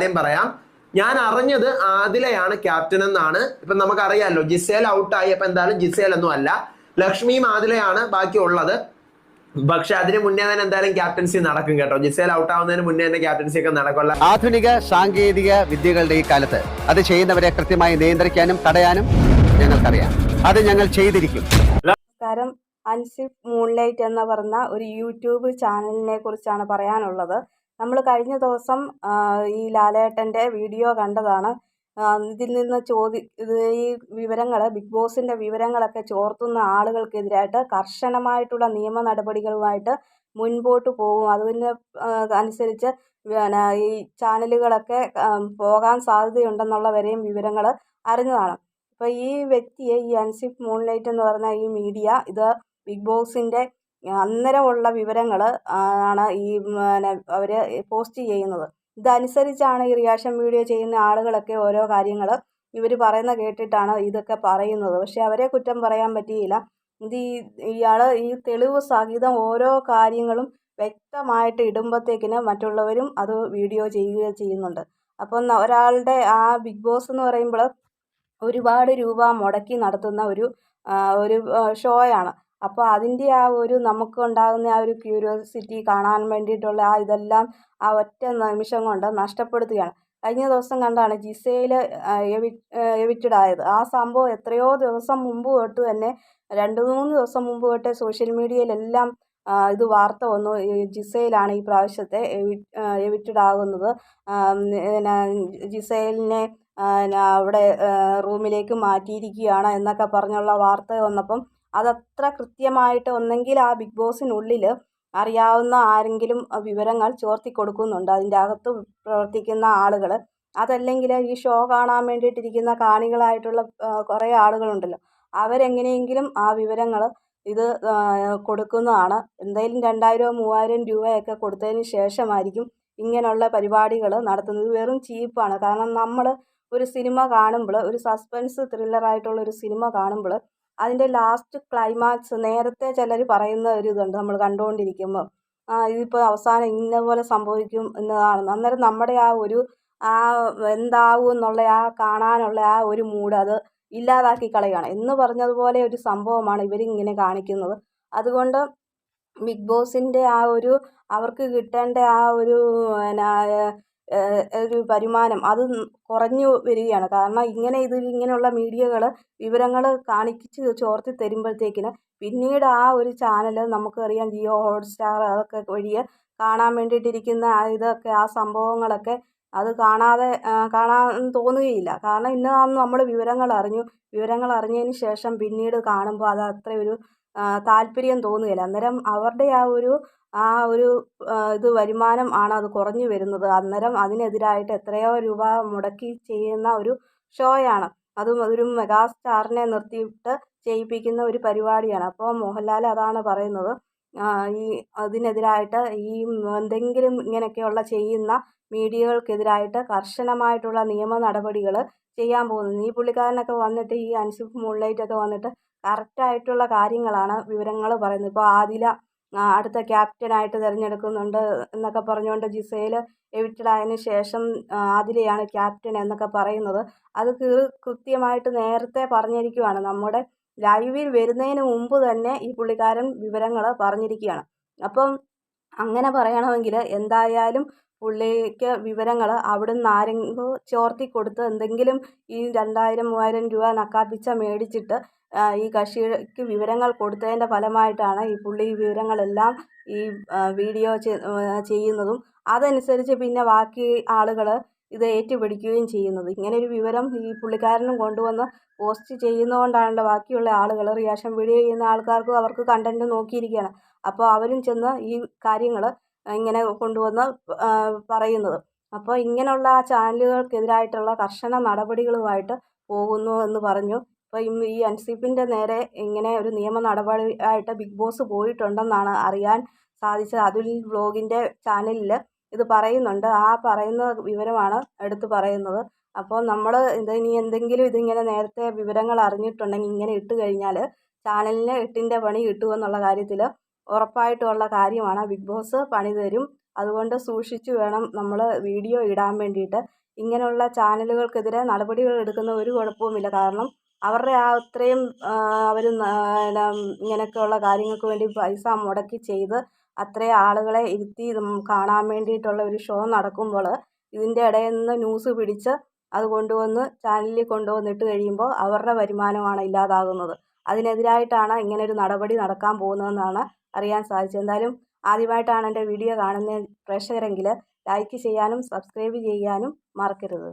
കാര്യം പറയാം. ഞാൻ അറിഞ്ഞത് ആദിലയാണ് ക്യാപ്റ്റൻ എന്നാണ്. ഇപ്പൊ നമുക്കറിയാമല്ലോ ജിസേൽ ഔട്ടായി അപ്പൊ എന്തായാലും ജിസേൽ ഒന്നും അല്ല. ലക്ഷ്മിയും ആദിലയാണ് ബാക്കിയുള്ളത് പക്ഷെ അതിന് മുന്നേ തന്നെ എന്തായാലും ക്യാപ്റ്റൻസി നടക്കും കേട്ടോ. ജിസേൽ ഔട്ട് ആവുന്നതിന് മുന്നേ തന്നെ ക്യാപ്റ്റൻസി ഒക്കെ നടക്കുള്ള ആധുനിക സാങ്കേതിക വിദ്യകളുടെ ഈ കാലത്ത് അത് ചെയ്യുന്നവരെ കൃത്യമായി നിയന്ത്രിക്കാനും തടയാനും ഞങ്ങൾക്കറിയാം. അത് ഞങ്ങൾ ചെയ്തിരിക്കും. നമസ്കാരം. അൻസിഫ് മൂൺലൈറ്റ് എന്ന് പറഞ്ഞ ഒരു യൂട്യൂബ് ചാനലിനെ കുറിച്ചാണ് പറയാനുള്ളത്. നമ്മൾ കഴിഞ്ഞ ദിവസം ഈ ലാലേട്ടന്റെ വീഡിയോ കണ്ടതാണ്. ഇതിൽ നിന്ന് ചോദി ഇത് ഈ വിവരങ്ങൾ ബിഗ് ബോസിന്റെ വിവരങ്ങളൊക്കെ ചോർത്തുന്ന ആളുകൾക്കെതിരായിട്ട് കർശനമായിട്ടുള്ള നിയമ നടപടികളുമായിട്ട് മുൻപോട്ട് പോകും. അതിന് അനുസരിച്ച് പിന്നെ ഈ ചാനലുകളൊക്കെ പോകാൻ സാധ്യതയുണ്ടെന്നുള്ള വരെയും വിവരങ്ങൾ അറിഞ്ഞതാണ്. അപ്പോൾ ഈ വ്യക്തിയെ ഈ അൻസിഫ് മൂൺലൈറ്റ് എന്ന് പറഞ്ഞ ഈ മീഡിയ ഇത് ബിഗ് ബോസിന്റെ അന്നേരമുള്ള വിവരങ്ങൾ ആണ് ഈ പിന്നെ അവർ പോസ്റ്റ് ചെയ്യുന്നത്. ഇതനുസരിച്ചാണ് ഈ റിയാക്ഷൻ വീഡിയോ ചെയ്യുന്ന ആളുകളൊക്കെ ഓരോ കാര്യങ്ങൾ ഇവർ പറയുന്ന കേട്ടിട്ടാണ് ഇതൊക്കെ പറയുന്നത്. പക്ഷേ അവരെ കുറ്റം പറയാൻ പറ്റിയില്ല. ഇത് ഈ ഇയാൾ ഈ തെളിവ് സഹിതം ഓരോ കാര്യങ്ങളും വ്യക്തമായിട്ട് ഇടുമ്പോഴത്തേക്കിന് മറ്റുള്ളവരും അത് വീഡിയോ ചെയ്യുക ചെയ്യുന്നുണ്ട്. അപ്പം ഒരാളുടെ ആ ബിഗ് ബോസ് എന്ന് പറയുമ്പോൾ ഒരുപാട് രൂപ മുടക്കി നടത്തുന്ന ഒരു ഒരു ഷോയാണ്. അപ്പോൾ അതിന്റെ ആ ഒരു നമുക്ക് ഉണ്ടാകുന്ന ആ ഒരു ക്യൂരിയോസിറ്റി കാണാൻ വേണ്ടിയിട്ടുള്ള ആ ഇതെല്ലാം ആ ഒറ്റ നിമിഷം കൊണ്ട് നഷ്ടപ്പെടുത്തുകയാണ്. കഴിഞ്ഞ ദിവസം കണ്ടാണ് ജിസയിൽ എവിക്റ്റഡ് ആയത് ആ സംഭവം എത്രയോ ദിവസം മുമ്പ് തൊട്ട് തന്നെ രണ്ട് മൂന്ന് ദിവസം മുമ്പ് തൊട്ട് സോഷ്യൽ മീഡിയയിലെല്ലാം ഇത് വാർത്ത വന്നു. ജിസയിലാണ് ഈ പ്രാവശ്യത്തെ എവിറ്റഡ് ആകുന്നത് ജിസയിലിനെ അവിടെ റൂമിലേക്ക് മാറ്റിയിരിക്കുകയാണ് എന്നൊക്കെ പറഞ്ഞുള്ള വാർത്ത വന്നപ്പം അതത്ര കൃത്യമായിട്ട് ഒന്നെങ്കിൽ ആ ബിഗ് ബോസിനുള്ളിൽ അറിയാവുന്ന ആരെങ്കിലും വിവരങ്ങൾ ചോർത്തി കൊടുക്കുന്നുണ്ട്. അതിന്റെ അകത്ത് പ്രവർത്തിക്കുന്ന ആളുകൾ അതല്ലെങ്കിൽ ഈ ഷോ കാണാൻ വേണ്ടിയിട്ടിരിക്കുന്ന കാണികളായിട്ടുള്ള കുറേ ആളുകളുണ്ടല്ലോ. അവരെങ്ങനെയെങ്കിലും ആ വിവരങ്ങൾ ഇത് കൊടുക്കുന്നതാണ്. എന്തായാലും രണ്ടായിരമോ മൂവായിരം രൂപയൊക്കെ കൊടുത്തതിന് ശേഷമായിരിക്കും ഇങ്ങനെയുള്ള പരിപാടികൾ നടത്തുന്നത്. വെറും ചീപ്പാണ്. കാരണം നമ്മൾ ഒരു സിനിമ കാണുമ്പോൾ ഒരു സസ്പെൻസ് ത്രില്ലറായിട്ടുള്ള ഒരു സിനിമ കാണുമ്പോൾ അതിന്റെ ലാസ്റ്റ് ക്ലൈമാക്സ് നേരത്തെ ചിലർ പറയുന്ന ഒരു ഇതുണ്ട് നമ്മൾ കണ്ടുകൊണ്ടിരിക്കുമ്പോൾ ആ ഇതിപ്പോൾ അവസാനം ഇന്ന പോലെ സംഭവിക്കും എന്നതാണ്. അന്നേരം നമ്മുടെ ആ ഒരു ആ എന്താവും എന്നുള്ള ആ കാണാനുള്ള ആ ഒരു മൂഡ് അത് ഇല്ലാതാക്കി കളയുകയാണ്. എന്ന് പറഞ്ഞതുപോലെ ഒരു സംഭവമാണ് ഇവരിങ്ങനെ കാണിക്കുന്നത്. അതുകൊണ്ട് ബിഗ് ബോസിന്റെ ആ ഒരു അവർക്ക് കിട്ടേണ്ട ആ ഒരു ഏഹ് ഒരു വരുമാനം. അത് കുറഞ്ഞു വരികയാണ്. കാരണം ഇങ്ങനെ ഇത് ഇങ്ങനെയുള്ള മീഡിയകൾ വിവരങ്ങൾ കാണിച്ച് ചോർത്തി തരുമ്പോഴത്തേക്കിന് പിന്നീട് ആ ഒരു ചാനൽ നമുക്കറിയാം ജിയോ ഹോട്ട്സ്റ്റാർ അതൊക്കെ വഴിയെ കാണാൻ വേണ്ടിയിട്ടിരിക്കുന്ന ഇതൊക്കെ ആ സംഭവങ്ങളൊക്കെ അത് കാണാതെ കാണാൻ തോന്നുകയില്ല. കാരണം ഇന്നതാന്ന് നമ്മൾ വിവരങ്ങൾ അറിഞ്ഞു. വിവരങ്ങൾ അറിഞ്ഞതിന് ശേഷം പിന്നീട് കാണുമ്പോൾ അത് അത്ര ഒരു താല്പര്യം തോന്നുകയില്ല. അന്നേരം അവരുടെ ആ ഒരു ആ ഒരു ഇത് വരുമാനം ആണ് അത് കുറഞ്ഞു വരുന്നത്. അന്നേരം അതിനെതിരായിട്ട് എത്രയോ രൂപ മുടക്കി ചെയ്യുന്ന ഒരു ഷോയാണ്. അതും ഒരു മെഗാസ്റ്റാറിനെ നിർത്തിയിട്ട് ചെയ്യിപ്പിക്കുന്ന ഒരു പരിപാടിയാണ്. അപ്പോൾ മോഹൻലാൽ അതാണ് പറയുന്നത്. ഈ അതിനെതിരായിട്ട് ഈ എന്തെങ്കിലും ഇങ്ങനെയൊക്കെയുള്ള ചെയ്യുന്ന മീഡിയകൾക്കെതിരായിട്ട് കർശനമായിട്ടുള്ള നിയമ നടപടികൾ ചെയ്യാൻ പോകുന്നത്. ഈ പുള്ളിക്കാരനൊക്കെ വന്നിട്ട് ഈ അൻസിഫ് മുള്ളേറ്റൊക്കെ വന്നിട്ട് കറക്റ്റായിട്ടുള്ള കാര്യങ്ങളാണ് വിവരങ്ങൾ പറയുന്നത്. ഇപ്പോൾ ആദില അടുത്ത ക്യാപ്റ്റനായിട്ട് തിരഞ്ഞെടുക്കുന്നുണ്ട് എന്നൊക്കെ പറഞ്ഞുകൊണ്ട് ജിസയിൽ എവിറ്റഡായതിനു ശേഷം ആദിലയാണ് ക്യാപ്റ്റൻ എന്നൊക്കെ പറയുന്നത്. അത് കൃത്യമായിട്ട് നേരത്തെ പറഞ്ഞിരിക്കുവാണ്. നമ്മുടെ ലൈവിൽ വരുന്നതിന് മുമ്പ് തന്നെ ഈ പുള്ളിക്കാരൻ വിവരങ്ങൾ പറഞ്ഞിരിക്കുകയാണ്. അപ്പം അങ്ങനെ പറയണമെങ്കിൽ എന്തായാലും പുള്ളിക്ക് വിവരങ്ങൾ അവിടുന്ന് ആരെങ്കിലും ചോർത്തി കൊടുത്ത് എന്തെങ്കിലും ഈ രണ്ടായിരം മൂവായിരം രൂപ നക്കാപ്പിച്ച മേടിച്ചിട്ട് ഈ കക്ഷിക്ക് വിവരങ്ങൾ കൊടുത്തതിന്റെ ഫലമായിട്ടാണ് ഈ പുള്ളി ഈ വിവരങ്ങളെല്ലാം ഈ വീഡിയോ ചെയ്യുന്നതും. അതനുസരിച്ച് പിന്നെ ബാക്കി ആളുകൾ ഇത് ഏറ്റുപിടിക്കുകയും ചെയ്യുന്നത്. ഇങ്ങനെ ഒരു വിവരം ഈ പുള്ളിക്കാരനും കൊണ്ടുവന്ന് പോസ്റ്റ് ചെയ്യുന്നതുകൊണ്ടാണല്ലോ ബാക്കിയുള്ള ആളുകൾ റിയാക്ഷൻ വീഡിയോ ചെയ്യുന്ന ആൾക്കാർക്കും അവർക്ക് കണ്ടന്റ് നോക്കിയിരിക്കുകയാണ്. അപ്പോൾ അവരും ചെന്ന് ഈ കാര്യങ്ങൾ ഇങ്ങനെ കൊണ്ടുവന്ന് പറയുന്നത്. അപ്പോൾ ഇങ്ങനെയുള്ള ആ ചാനലുകൾക്കെതിരായിട്ടുള്ള കർശന നടപടികളുമായിട്ട് പോകുന്നു എന്ന് പറഞ്ഞു. അപ്പോൾ ഈ ഈ അൻസിഫിന്റെ നേരെ ഇങ്ങനെ ഒരു നിയമ നടപടി ആയിട്ട് ബിഗ് ബോസ് പോയിട്ടുണ്ടെന്നാണ് അറിയാൻ സാധിച്ചത്. അതുൽ ബ്ലോഗിന്റെ ചാനലിൽ ഇത് പറയുന്നുണ്ട്. ആ പറയുന്ന വിവരമാണ് എടുത്തു പറയുന്നത്. അപ്പോൾ നമ്മൾ ഇത് ഇനി എന്തെങ്കിലും ഇതിങ്ങനെ നേരത്തെ വിവരങ്ങൾ അറിഞ്ഞിട്ടുണ്ടെങ്കിൽ ഇങ്ങനെ ഇട്ട് കഴിഞ്ഞാൽ ചാനലിന് എട്ടിന്റെ പണി കിട്ടുമെന്നുള്ള കാര്യത്തിൽ ഉറപ്പായിട്ടുള്ള കാര്യമാണ്. ബിഗ് ബോസ് പണി തരും. അതുകൊണ്ട് സൂക്ഷിച്ച് വേണം നമ്മൾ വീഡിയോ ഇടാൻ വേണ്ടിയിട്ട്. ഇങ്ങനെയുള്ള ചാനലുകൾക്കെതിരെ നടപടികൾ എടുക്കുന്ന ഒരു കുഴപ്പവുമില്ല. കാരണം അവരുടെ ആ അത്രയും അവർ ഇങ്ങനെയൊക്കെയുള്ള കാര്യങ്ങൾക്ക് വേണ്ടി പൈസ മുടക്കി ചെയ്ത് അത്രയും ആളുകളെ ഇരുത്തി കാണാൻ വേണ്ടിയിട്ടുള്ള ഒരു ഷോ നടക്കുമ്പോൾ ഇതിന്റെ ഇടയിൽ നിന്ന് ന്യൂസ് പിടിച്ച് അത് കൊണ്ടുവന്ന് ചാനലിൽ കൊണ്ടുവന്നിട്ട് കഴിയുമ്പോൾ അവരുടെ വരുമാനമാണ് ഇല്ലാതാകുന്നത്. അതിനെതിരായിട്ടാണ് ഇങ്ങനൊരു നടപടി നടക്കാൻ പോകുന്നതെന്നാണ് അറിയാൻ സാധിച്ചത്. എന്തായാലും ആദ്യമായിട്ടാണ് എന്റെ വീഡിയോ കാണുന്ന പ്രേക്ഷകരെങ്കിൽ ലൈക്ക് ചെയ്യാനും സബ്സ്ക്രൈബ് ചെയ്യാനും മറക്കരുത്.